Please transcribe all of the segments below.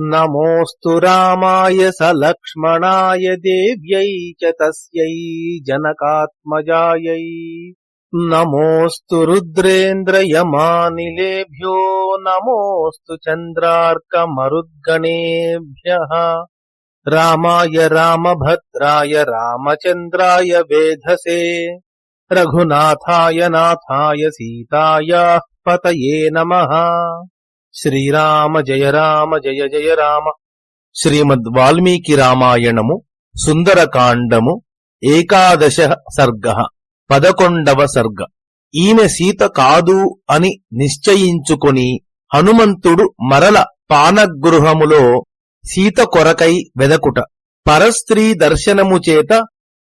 नमोस्तु राय स लक्ष्मणाय देव्यै नमोस्तु रुद्रेन्द्र जनकात्मजायै। नमोस्त चंद्राक नमोऽस्तु राय राम रामभद्राय रामचन्द्राय वेधसे। रघुनाथाय नाथाय सीताय पतये नमः। శ్రీరామ జయ రామ జయ జయ రామ. శ్రీమద్ వాల్మీకి రామాయణము సుందరకాండము ఏకాదశ సర్గ పదకొండవ సర్గ. ఈమె సీత కాదు అని నిశ్చయించుకొని హనుమంతుడు మరల పానగృహములో సీత కొరకై వెదకుట. పరస్త్రీ దర్శనము చేత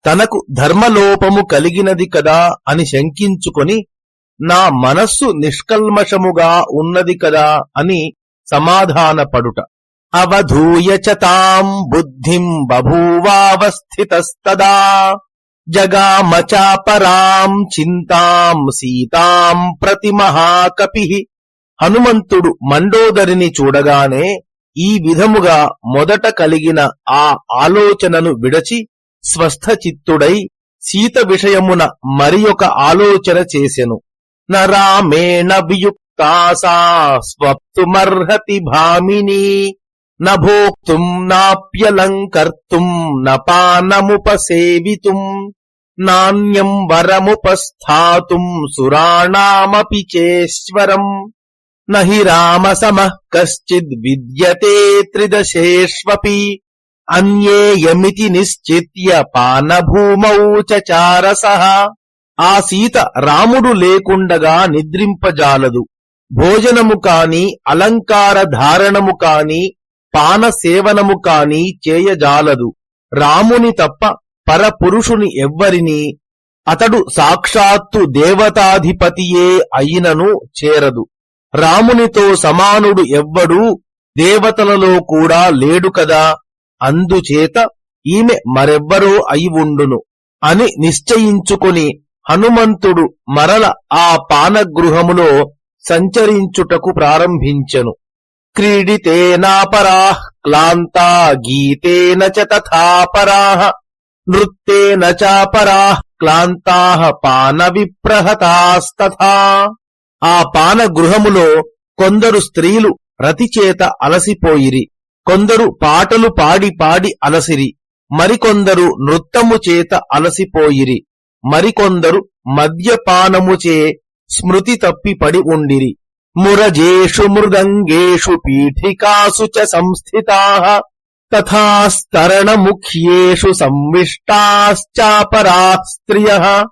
తనకు ధర్మలోపము కలిగినది కదా అని శంకించుకొని నా మనస్సు నిష్కల్మషముగా ఉన్నది కదా అని సమాధానపడుట. అవధూయ తాం బుద్ధిం బభూవావస్థితస్తదా. జగామచాపరాం చింతాం సీతాం ప్రతి మహాకపి హనుమంతుడు మండోదరిని చూడగానే ఈ విధముగా మొదట కలిగిన ఆ ఆలోచనను విడచి స్వస్థచిత్తుడై సీత విషయమున మరి ఆలోచన చేసెను. నరామేణ వియుక్తా సా స్వప్తుమర్హతి భామిని నభోక్తుం నాప్యలంకర్తుం నపానముపసేవితుం నాణ్యం వరముపస్థాతుం సురాణామపి చేశ్వరం నహి రామసమః కశ్చిద్ విద్యతే త్రిదశేష్వపి అన్యేయమితి నిశ్చిత్య పానభూమౌ చారసః. ఆ సీత రాముడు లేకుండగా నిద్రింపజాలదు. భోజనము కాని అలంకార ధారణము కాని పాన సేవనము కాని చేయజాలదు. రాముని తప్ప పరపురుషుని ఎవ్వరిని అతడు సాక్షాత్తు దేవతాధిపతియే అయినను చేరదు. రామునితో సమానుడు ఎవ్వడూ దేవతలలో కూడా లేడు కదా. అందుచేత ఈమె మరెవ్వరో అయి ఉండును అని నిశ్చయించుకుని హనుమంతుడు మరల ఆ పానగృహములో సంచరించుటకు ప్రారంభించెను. క్రీడితేనాపరాః క్లాంతా గీతేన చ తథాపరాః నృత్తేన చాపరాః క్లాంతాః పాన విప్రహతాస్తథా ఆ పానగృహములో కొందరు స్త్రీలు రతిచేత అలసిపోయిరి. కొందరు పాటలు పాడి పాడి అలసిరి. మరికొందరు నృత్తము చేత అలసిపోయిరి. మరికొందరు మద్యపానముచే స్మృతి తప్పి పడి ఉండిరి. మురజేషు మృదంగేషు పీఠికాసు చ సంస్థితా. తథాస్తరణముఖ్యేషు సంవిష్టాశ్చాపరా స్త్రియ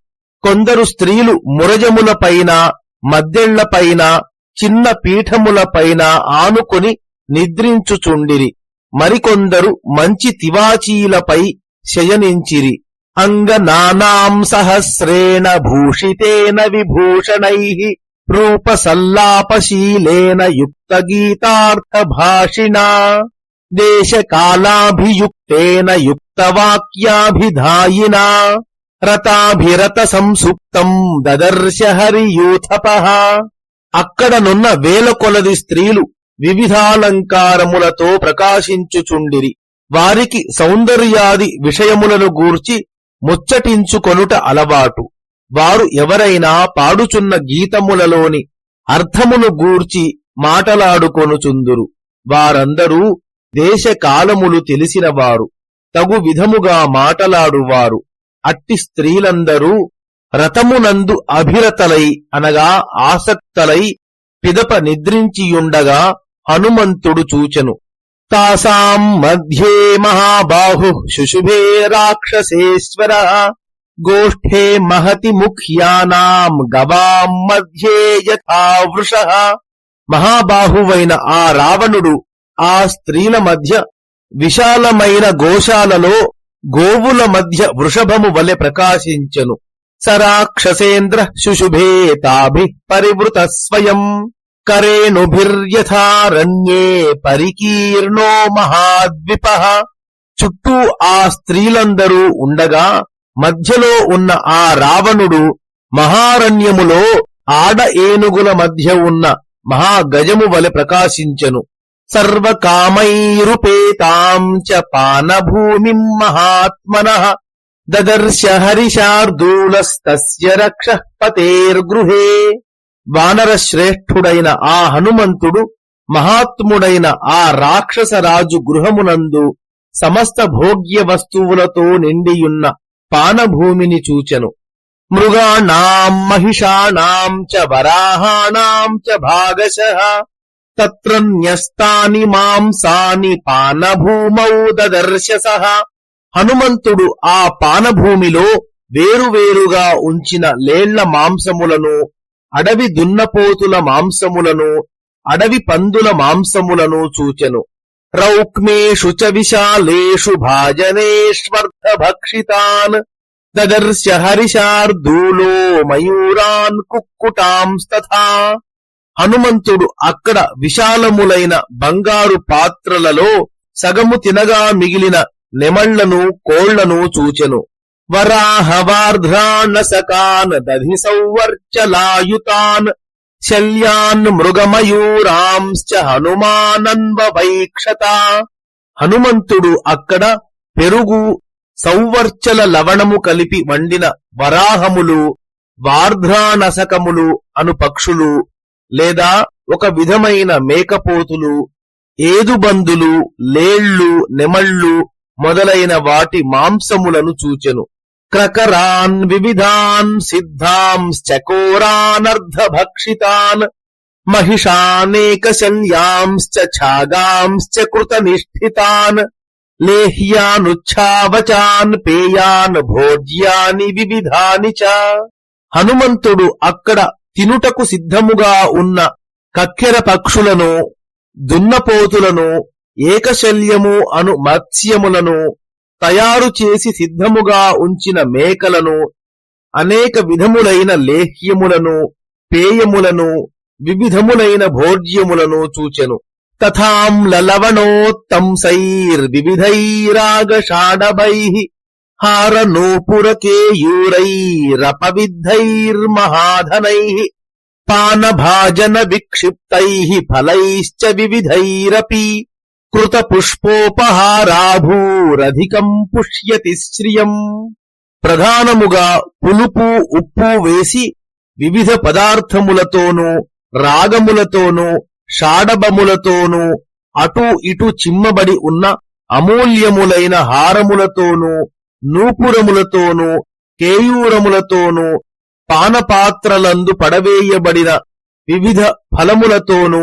కొందరు స్త్రీలు మురజములపైన మద్దెళ్ళపైన చిన్న పీఠములపైన ఆనుకొని నిద్రించుచుండిరి. మరికొందరు మంచి తివాచీలపై శయనించిరి. అంగనానాం సహస్రేణ భూషితేన విభూషణై రూపసల్లాపశీలేన యుక్త గీతార్థ భాషిణా దేశకాలాభియుక్తేన యుక్తవాక్యాభిధాయినా రతాభిరత సంసుప్తం దదర్శ హరియూథప అక్కడనున్న వేల కొలది స్త్రీలు వివిధాలంకారములతో ప్రకాశించుచుండిరి. వారికి సౌందర్యాది విషయములను గూర్చి ముచ్చటించుకొనుట అలవాటు. వారు ఎవరైనా పాడుచున్న గీతములలోని అర్థమును గూర్చి మాటలాడుకొనుచుందురు. వారందరూ దేశకాలములు తెలిసినవారు. తగు విధముగా మాటలాడువారు. అట్టి స్త్రీలందరూ రథమునందు అభిరతలై అనగా ఆసక్తలై పిదప నిద్రించియుండగా హనుమంతుడు చూచెను. తాసాం మధ్యే మహాబాహు శుశుభే రాక్షసేశ్వర గోష్ఠే మహతి ముఖ్యానాం గవాం మధ్యే యథా వృష మహాబాహువైన ఆ రావణుడు ఆ స్త్రీల మధ్య విశాలమైన గోశాలలో గోవుల మధ్య వృషభము వలె ప్రకాశించను. సరాక్షసేంద్ర శుశుభే తాభి పరివృత స్వయం. కరేణుభిర్యథారణ్యే పరికీర్ణో మహాద్విప. చుట్టూ ఆ స్త్రీలందరూ ఉండగా మధ్యలో ఉన్న ఆ రావణుడు మహారణ్యములో ఆడ ఏనుగుల మధ్య ఉన్న మహాగజము వలె ప్రకాశించెను. సర్వకామైరుపేతాం చ పానభూమిం మహాత్మన. దదర్శ హరిశార్దూలస్తస్య రక్ష పతేర్గృహే. వానర శ్రేష్ఠుడైన ఆ హనుమంతుడు మహాత్ముడైన ఆ రాక్షస రాజు గృహమునందు సమస్త భోగ్య వస్తువులతో నిండియున్న పానభూమిని చూచెను. మృగాణాం మహిషాణాం చ వరాహాణాం చ భాగశ తత్ర న్యస్తాని మాంసాని పానభూమౌ దదర్శసః. హనుమంతుడు ఆ పానభూమిలో వేరువేరుగా ఉంచిన లేళ్ళ మాంసములను అడవి దున్నపోతుల మాంసములను అడవి పందుల మాంసములను చూచెను. రౌక్మేషు చ విశాలేషు భాజనేష్వర్ధ భక్షితాన్ దదర్శ హరిశార్దూలో మయూరాన్ కుక్కుటాంస్తథా హనుమంతుడు అక్కడ విశాలములైన బంగారు పాత్రలలో సగము తినగా మిగిలిన నెమళ్ళను కోళ్ళను చూచెను. వరాహవార్ధ్రాణసకాన్ దధి సౌవర్చలాయుతాన్ శల్యాన్ మృగమయూరాంశ్చ హనుమానన్వైక్షత హనుమంతుడు అక్కడ పెరుగు సౌవర్చల లవణము కలిపి వండిన వరాహములు వార్ధ్రానసకములు అను పక్షులు లేదా ఒక విధమైన మేకపోతులు ఏదుబందులు లేళ్ళు నెమళ్ళు మొదలైన వాటి మాంసములను చూచెను. క్రకరాన్ వివిధాన్ సిద్ధాంశ్చకోరానర్ధ భక్షితాన్ మహిషానేకశల్యాంశ్చ ఛాగాంశ్చ కృతనిష్ఠితాన్ లేహ్యానుచ్ఛావచాన్ పేయాన్ భోజ్యాని వివిధాని చ హనుమంతుడు అక్కడ తినుటకు సిద్ధముగా ఉన్న కక్కెర పక్షులను దున్నపోతులను ఏకశల్యము అను మత్స్యములను తయారు చేసి సిద్ధముగా ఉంచిన మేకలను అనేక విధములైన లేహ్యములను పేయములను వివిధములైన భోజ్యములను చూచెను. హార హారనూపురకేయూరైరపవిద్ధైర్మహాధనై పానభాజన విక్షిప్తై ఫలైశ్చ వివిధైరపి కృత పుష్పోపహారాభూరధికం పుష్యతి శ్రియం. ప్రధానముగా పులుపు ఉప్పు వేసి వివిధ పదార్థములతోనూ రాగములతోనూ షాడబములతోనూ అటు ఇటు చిమ్మబడి ఉన్న అమూల్యములైన హారములతోనూ నూపురములతోనూ కేయూరములతోనూ పానపాత్రలందు పడవేయబడిన వివిధ ఫలములతోనూ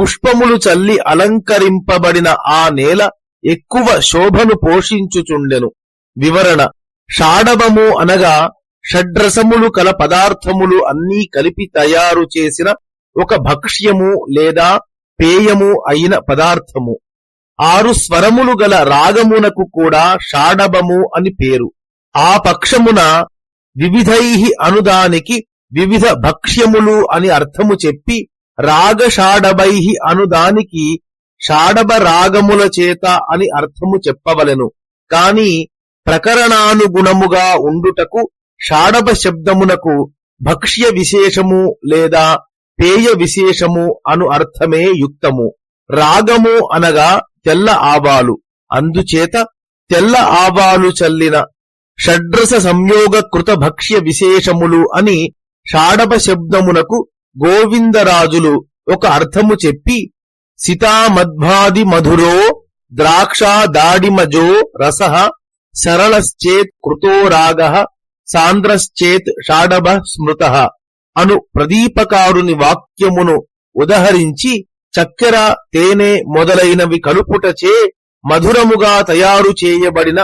పుష్పములు చల్లి అలంకరింపబడిన ఆ నేల ఎక్కువ శోభను పోషించుచుండెను. వివరణ. షాడబము అనగా షడ్రసములు కల పదార్థములు అన్నీ కలిపి తయారు చేసిన ఒక భక్ష్యము లేదా పేయము అయిన పదార్థము. ఆరు స్వరములు గల రాగమునకు కూడా షాడబము అని పేరు. ఆ పక్షమున వివిధై అనుదానికి వివిధ భక్ష్యములు అని అర్థము చెప్పి రాగషాడబై అనుదానికి షాడబ రాగముల చేత అని అర్థము చెప్పవలెను. కాని ప్రకరణానుగుణముగా ఉండుటకు షాడబ శబ్దమునకు భక్ష్య విశేషము లేదా పేయ విశేషము అను అర్థమే యుక్తము. రాగము అనగా తెల్ల ఆవాలు. అందుచేత తెల్ల ఆవాలు చల్లిన షడ్రస సంయోగ కృత భక్ష్య విశేషములు అని షాడబ శబ్దమునకు గోవిందరాజులు ఒక అర్థము చెప్పి సితామధ్వాది మధురో ద్రాక్ష దాడిమజో రస సరళశ్చేత్ కృతో రాగ సాంద్రశ్చేత్ షాడభ స్మృత అను ప్రదీపకారుని వాక్యమును ఉదహరించి చక్కెర తేనె మొదలైనవి కలుపుటచే మధురముగా తయారు చేయబడిన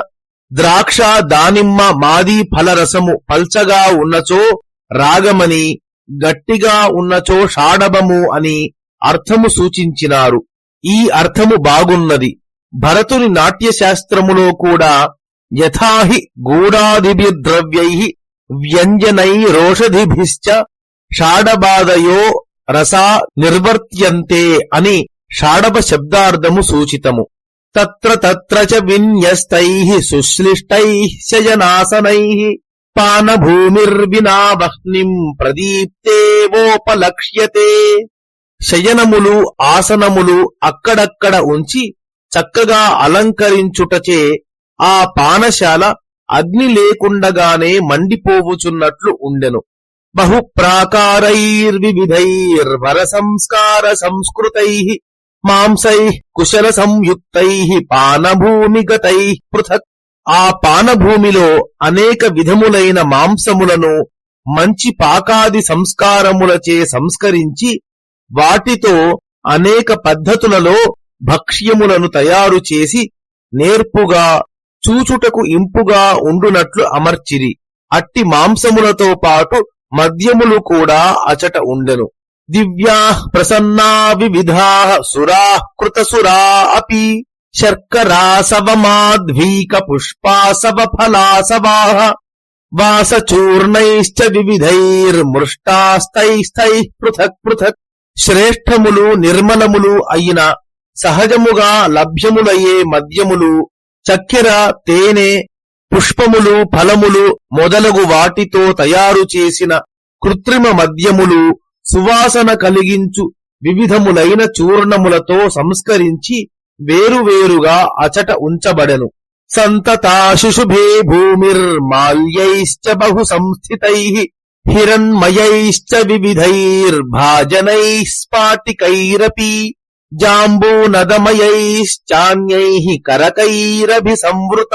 ద్రాక్ష దానిమ్మ మాది ఫలరసము పల్చగా ఉన్నచో రాగమని గట్టిగా ఉన్నచో షాడబము అని అర్థము సూచించినారు. ఈ అర్థము బాగున్నది. భరతుని నాట్యశాస్త్రములో కూడా యథాహి గూఢాదిభిర్ద్రవ్యై వ్యంజనైరోషధిభిశ్చ షాడబాదయో రసా నిర్వర్త్యంతే అని షాడబ శబ్దార్థము సూచితము. తత్ర తత్ర చ విన్యస్తై సుశ్లిష్టై శయనాసనై పానభూమిర్వినా వహ్నిం ప్రదీప్తేవోపలక్ష్యతే శయనములు ఆసనములు అక్కడక్కడ ఉంచి చక్కగా అలంకరించుటచే ఆ పానశాల అగ్ని లేకుండగానే మండిపోవుచున్నట్లు ఉండెను. బహు ప్రాకారైర్వివిధైర్వర సంస్కార సంస్కృతై మాంసై కుశల సంయుక్తై పానభూమిగతై పృథక్ ఆ పానభూమిలో అనేక విధములైన మాంసములను మంచి పాకాది సంస్కారములచే సంస్కరించి వాటితో అనేక పద్ధతులలో భక్ష్యములను తయారు చేసి నేర్పుగా చూచుటకు ఇంపుగా ఉండునట్లు అమర్చిరి. అట్టి మాంసములతో పాటు మద్యములు కూడా అచట ఉండెను. దివ్యా ప్రసన్నా వివిధా సురా కృతసురా అపి. శర్కరాసవమాధ్వీక పుష్పాసవ ఫలాసవా వాసచూర్ణైశ్చ వివిధైర్మృష్టాస్తైస్థై పృథక్ పృథక్ శ్రేష్టములు నిర్మలములు అయిన సహజముగా లభ్యములయ్యే మద్యములు చక్కెర తేనె పుష్పములు ఫలములు మొదలగు వాటితో తయారు చేసిన కృత్రిమ మద్యములు సువాసన కలిగించు వివిధములైన చూర్ణములతో సంస్కరించి వేరువేరుగా అచట ఉంచబడెను. సంతతాశుశుభే భూమిర్మాల్యైశ్చ బహు సంస్థితై హిరణ్మయైశ్చ వివిధైర్భాజనైः జాంబూనదమయైశ్చాన్యై కరకైరభి సంవృత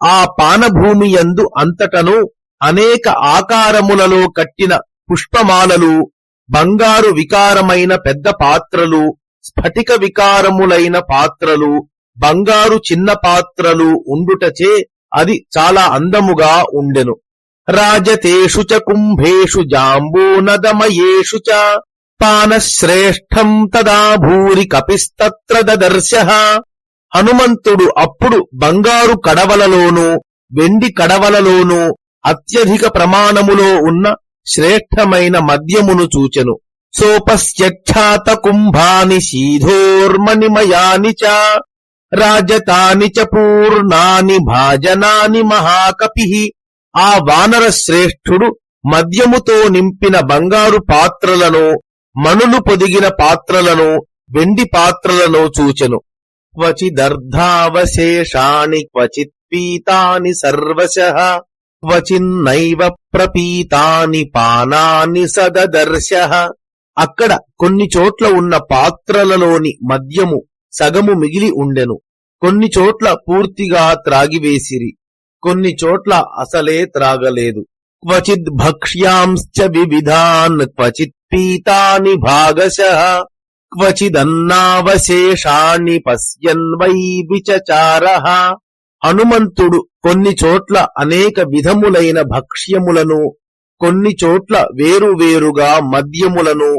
ఆ పానభూమియందు అంతటను అనేక ఆకారములలో కట్టిన పుష్పమాలలు బంగారు వికారమైన పెద్ద పాత్రలు స్ఫటిక వికారములైన పాత్రలు బంగారు చిన్న పాత్రలు ఉండుటచే అది చాలా అందముగా ఉండెను. రాజతేషు చ కుంభేషు జాంబూనదమయేషు చ పానశ్రేష్టం తదా భూరి కపిస్తత్ర దదర్శ. హనుమంతుడు అప్పుడు బంగారు కడవలలోనూ వెండి కడవలలోనూ అత్యధిక ప్రమాణములో ఉన్న శ్రేష్టమైన మద్యమును చూచెను. సోపశ్యఖ్యాత కుంభాని శీధోర్మణిమయాని చ రాజతాని చ పూర్ణాని భాజనాని మహాకపి. ఆ వానర శ్రేష్ఠుడు మద్యముతో నింపిన బంగారు పాత్రలను మణులు పొదిగిన పాత్రలను వెండి పాత్రలను చూచెను. క్వచిదర్ధావశేషాణి క్వచిత్ పీతాని సర్వశ క్వచిన్నైవ ప్రపీతాని పానాని సదదర్శ. అక్కడ కొన్ని చోట్ల ఉన్న పాత్రలలోని మద్యము సగము మిగిలి ఉండెను. కొన్ని చోట్ల పూర్తిగా త్రాగివేసిరి కొన్ని చోట్ల అసలే త్రాగలేదు. క్వచిద్ భక్ష్యాంశ్చ వివిధాన్ క్వచిత్ పీతాని భాగశ క్వచిదన్నావశేషాన్ని పశ్యన్వై విచచార. హనుమంతుడు కొన్ని చోట్ల అనేక విధములైన భక్ష్యములను కొన్ని చోట్ల వేరువేరుగా మద్యములను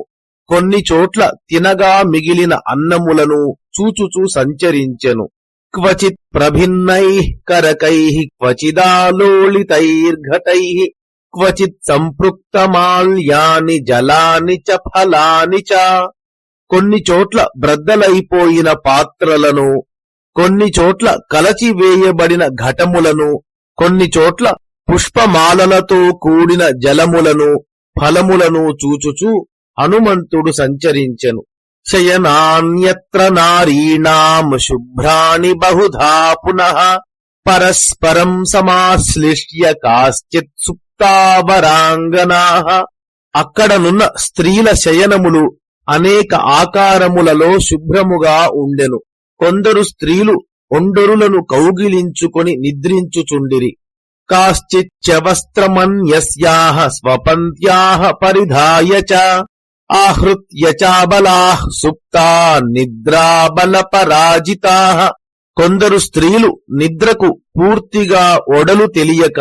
కొన్ని చోట్ల తినగా మిగిలిన అన్నములను చూచుచూ సంచరించెను. క్వచిత్ ప్రభిన్నై కరకై క్వచిదాలోళితైర్ఘటై క్వచిత్ సంపృక్తమాల్యాని జలాని చ ఫలాని చ. కొన్ని చోట్ల బ్రద్దలైపోయిన పాత్రలను కొన్ని చోట్ల కలచివేయబడిన ఘటములను కొన్ని చోట్ల పుష్పమాలలతో కూడిన జలములను ఫలములను చూచుచూ హనుమంతుడు సంచరించెను. శయనాన్యత్ర నారీణాం శుభ్రాణి బహుధా పునః పరస్పరం సమాశ్లిష్య కాశ్చిత్ సుప్తావరాంగనా. అక్కడనున్న స్త్రీల శయనములు అనేక ఆకారములలో శుభ్రముగా ఉండెను. కొందరు స్త్రీలు ఒండరులను కౌగిలించుకొని నిద్రించుచుండిరి. కాశ్చిచ్చవస్త్రమన్యస్యాః స్వపంత్యాః పరిధాయ చ ఆహృత్య చాబలాః సుప్తా నిద్రాబలపరాజితా. కొందరు స్త్రీలు నిద్రకు పూర్తిగా ఒడలు తెలియక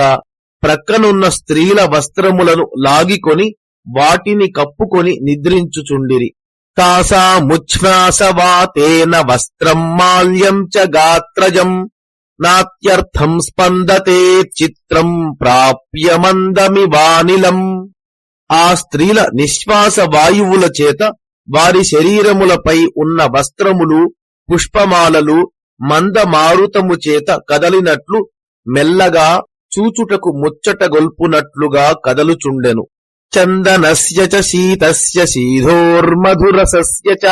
ప్రక్కనున్న స్త్రీల వస్త్రములను లాగికొని వాటిని కప్పుకొని నిద్రించుచుండిరి. తాసాముచ్ఛ్వాసవాతేన వస్త్రం మాల్యం చ గాత్రజం. నాత్యర్థం స్పందతే చిత్రం ప్రాప్యమందమివానిలం ఆ స్త్రీల నిశ్వాస వాయువుల చేత వారి శరీరములపై ఉన్న వస్త్రములు పుష్పమాలలు మందమారుతము చేత కదలినట్లు మెల్లగా చూచుటకు ముచ్చటగొల్పునట్లుగా కదలుచుండెను. చందనస్య చ శీతస్య శీధోర్మధురసస్య చ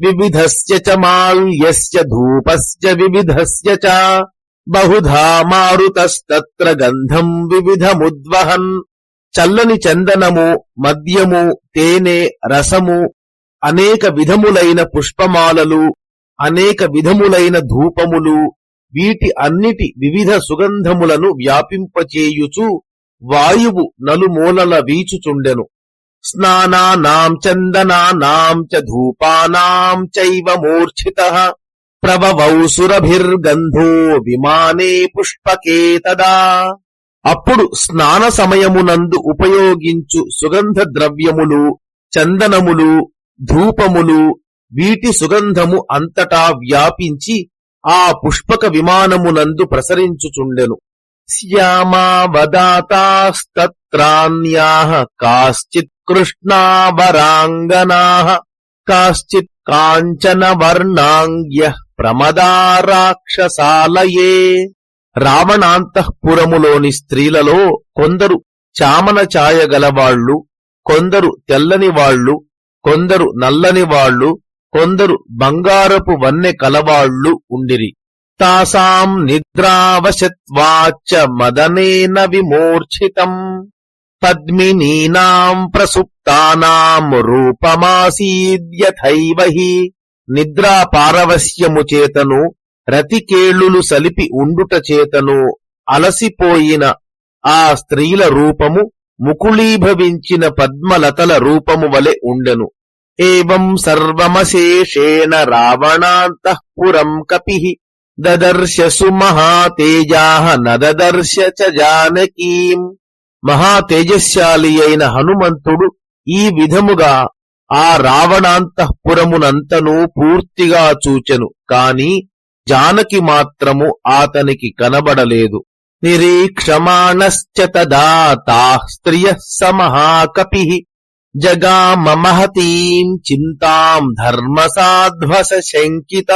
వివిధస్య చ మాల్యస్య ధూపస్య వివిధస్య చ. బహుధా మారుతస్తత్ర గంధం వివిధముద్వహన్. చల్లని చందనము మద్యము తేనె రసము అనేక విధములైన పుష్పమాలలు అనేక విధములైన ధూపములు వీటి అన్నిటి వివిధ సుగంధములను వ్యాపింపచేయుచు వాయువు నలుమూలల వీచుచుండెను. స్నానానాం చందనానాం చ ధూపానాం చైవ మూర్ఛిత ప్రవవౌ సురభిర్గంధో విమానే పుష్పకే తదా. అప్పుడు స్నాన సమయమునందు ఉపయోగించు సుగంధ ద్రవ్యములు చందనములు ధూపములు వీటి సుగంధము అంతటా వ్యాపించి ఆ పుష్పక విమానమునందు ప్రసరించుచుండెను. శ్యామావదాతాస్తత్రాన్యా కాశ్చిత్ కృష్ణావరాంగనా కాశ్చిత్ కాంచన వర్ణాంగ్య ప్రమదారాక్షసాలయే. రావణాంతఃపురములోని స్త్రీలలో కొందరు చామన ఛాయ గలవాళ్ళు కొందరు తెల్లని వాళ్ళు కొందరు నల్లని వాళ్ళు కొందరు బంగారపు వన్నె కలవాళ్ళు ఉండిరి. తాసాం నిద్రావశత్వాచ్చ మదనేన విమూర్ఛితం. పద్మినీనాం ప్రసుప్తానాం రూపమాసీద్యథైవ నిద్రా పారవస్యము చేతను రతికేళులు సలిపి ఉండుట చేతను అలసిపోయిన ఆ స్త్రీల రూపము ముకుళీభవించిన పద్మలతల రూపము వలె ఉండెను. ఏం సర్వమశేషేణ రావణాంతఃపురం కపి దదర్శసు మహాతేజా నదర్శ చ జానకీం. మహాతేజశాలి అయిన హనుమంతుడు ఈ విధముగా ఆ రావణాంతఃపురమునంతను పూర్తిగా చూచెను. కాని జానకి మాత్రము ఆతనికి కనబడలేదు. నిరీక్షమాణశ్చ తదా తాః స్త్రియ సమహాకపి జగామ మహతీం చింతాం ధర్మసాధ్వస శంకిత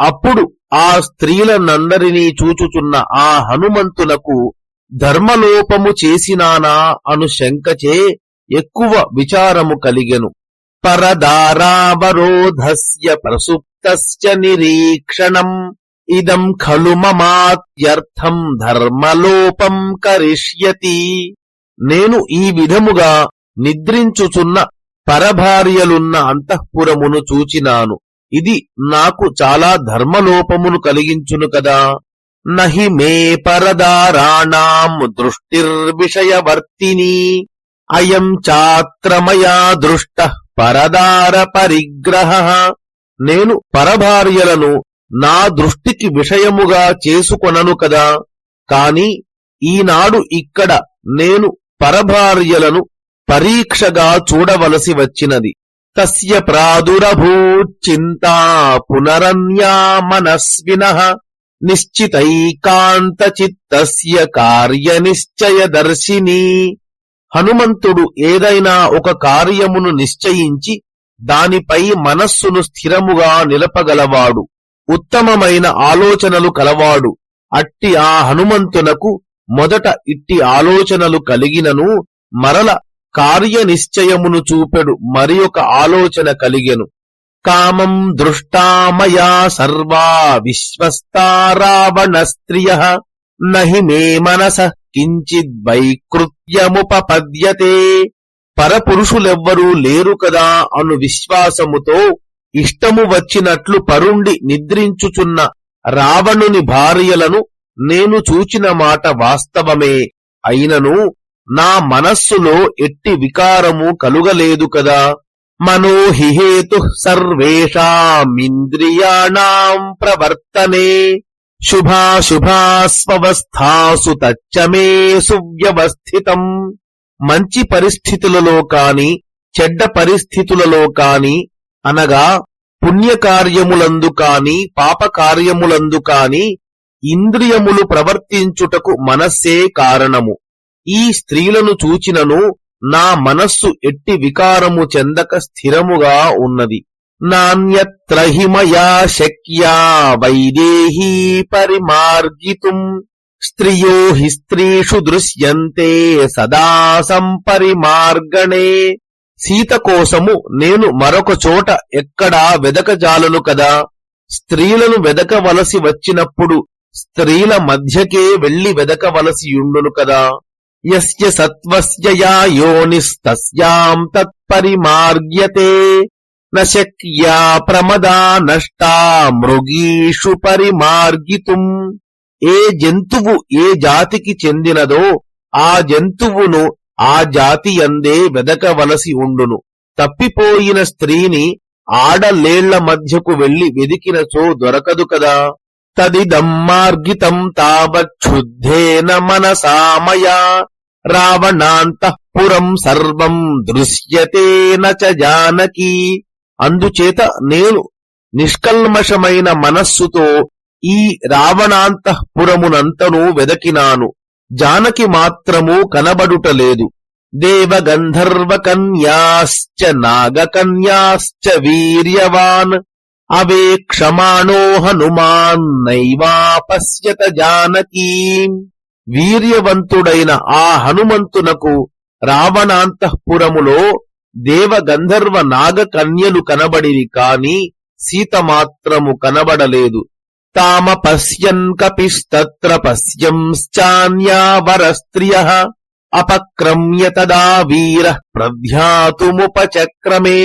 అప్పుడు ఆ స్త్రీలనందరినీ చూచుచున్న ఆ హనుమంతులకు ధర్మలోపము చేసినానా అను శంకచే ఎక్కువ విచారము కలిగెను. పరదారావరోధస్య ప్రసుప్తస్య నిరీక్షణం ఇదం ఖలు మమాత్యర్థం ధర్మలోపం కరిష్యతి నేను ఈ విధముగా నిద్రించుచున్న పరభార్యలున్న అంతఃపురమును చూచినాను. ఇది నాకు చాలా ధర్మలోపమును కలిగించును కదా. నహి మే పరదారాణాం దృష్టిర్విషయవర్తిని। అయం చాత్రమయా దృష్ట పరదార పరిగ్రహ। నేను పరభార్యలను నా దృష్టికి విషయముగా చేసుకొనను కదా. కాని ఈనాడు ఇక్కడ నేను పరభార్యలను పరీక్షగా చూడవలసి వచ్చినది. తస్య ప్రాదురభూచింతా పునరన్యా మనస్విన నిశ్చితైకాంత చిత్తస్య కార్య నిశ్చయ దర్శిని హనుమంతుడు ఏదైనా ఒక కార్యమును నిశ్చయించి దానిపై మనస్సును స్థిరముగా నిలపగలవాడు. ఉత్తమమైన ఆలోచనలు కలవాడు. అట్టి ఆ హనుమంతునకు మొదట ఇట్టి ఆలోచనలు కలిగినను మరల కార్య నిశ్చయమును చూపెడు మరి ఒక ఆలోచన కలిగెను. కామం దృష్టామయా సర్వా విశ్వస్తారావణ స్త్రియ నహి మే మనస కించిద్వైకృత్యముపపద్యతే పరపురుషులెవ్వరూ లేరు కదా అను విశ్వాసముతో ఇష్టము వచ్చినట్లు పరుండి నిద్రించుచున్న రావణుని భార్యలను నేను చూచిన మాట వాస్తవమే. అయినను నా మనస్సులో ఎట్టి వికారము కలుగలేదు కదా. మనోహిహేతు సర్వేషామింద్రియాణం ప్రవర్తనే. శుభాశుభాస్వస్థాసు తచ్చమే సువ్యవస్థితం. మంచి పరిస్థితులలో కాని చెడ్డ పరిస్థితులలో కాని అనగా పుణ్యకార్యములందు కాని పాపకార్యములందు కాని ఇంద్రియములు ప్రవర్తించుటకు మనస్సే కారణము. ఈ స్త్రీలను చూచినను నా మనస్సు ఎట్టి వికారము చెందక స్థిరముగా ఉన్నది. నాణ్యత్రహిమయా శక్యా వైదేహీ పరిమార్గితుం స్త్రియో హి స్త్రీషు దృశ్యంతే సదా సంపరిమార్గణే. సీత కోసము నేను మరొక చోట ఎక్కడా వెదకజాలను కదా. స్త్రీలను వెదకవలసి వచ్చినప్పుడు స్త్రీల మధ్యకే వెళ్ళి వెదకవలసియుండును కదా. యస్య సత్వస్య యోనిస్తస్యాం తత్పరిమార్గ్యతే. నశక్యా ప్రమదా నష్టా మృగీషు పరిమార్గితుం. ఏ జంతువు ఏ జాతికి చెందినదో ఆ జంతువును ఆ జాతి అందే వెదకవలసి ఉండును. తప్పిపోయిన స్త్రీని ఆడలేళ్ళ మధ్యకు వెళ్ళి వెదికినచో దొరకదు కదా? తదిదం మార్గితం తావచ్చుద్ధేన మనసామయా. రావణాంతఃపురం సర్వం దృశ్యతేన చ జానకి. అందుచేత నేను నిష్కల్మషమైన మనస్సుతో ఈ రావణాంతఃపురమునంతను వెదకినాను. జానకి మాత్రము కనబడుటలేదు దేవగంధర్వకన్యాశ్చ నాగకన్యాశ్చ వీర్యవాన్. అవేక్షమాణో హనుమాన్ నైవాపశ్యత జానకీ. వీర్యవంతుడైన ఆ హనుమంతునకు రావణాంతఃపురములో దేవగంధర్వ నాగకన్యలు కనబడివి కాని సీత మాత్రము కనబడలేదు. తామ పశ్యన్ కపిస్తత్ర పశ్యంశ్చాన్యావరస్త్రియ అపక్రమ్య తదా వీర ప్రధ్యాతుముపచక్రమే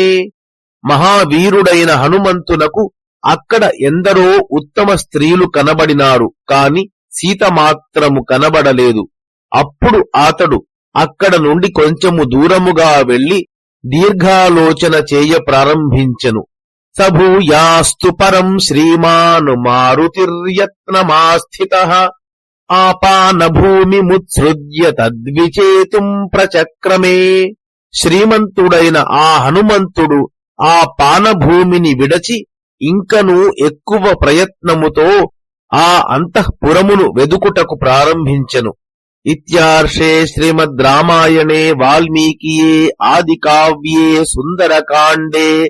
మహావీరుడైన హనుమంతునకు అక్కడ ఎందరో ఉత్తమ స్త్రీలు కనబడినారు కాని సీత మాత్రము కనబడలేదు. అప్పుడు అతడు అక్కడ నుండి కొంచెము దూరముగా వెళ్ళి దీర్ఘాలోచన చేయ ప్రారంభించెను. సభూయాస్తు పరం శ్రీమాను మారుతిర్యత్నమాస్థిత ఆపాన భూమి ముత్సృజ్య తద్విచేతుం ప్రచక్రమే. శ్రీమంతుడైన ఆ హనుమంతుడు ఆ పానభూమిని విడచి ఇంకను ఎక్కువ ప్రయత్నముతో ఆ అంతఃపురమును వెదుకుటకు ప్రారంభించెను. ఇత్యార్షే శ్రీమద్ రామాయణే వాల్మీకియే ఆది కావ్యే సుందరకాండే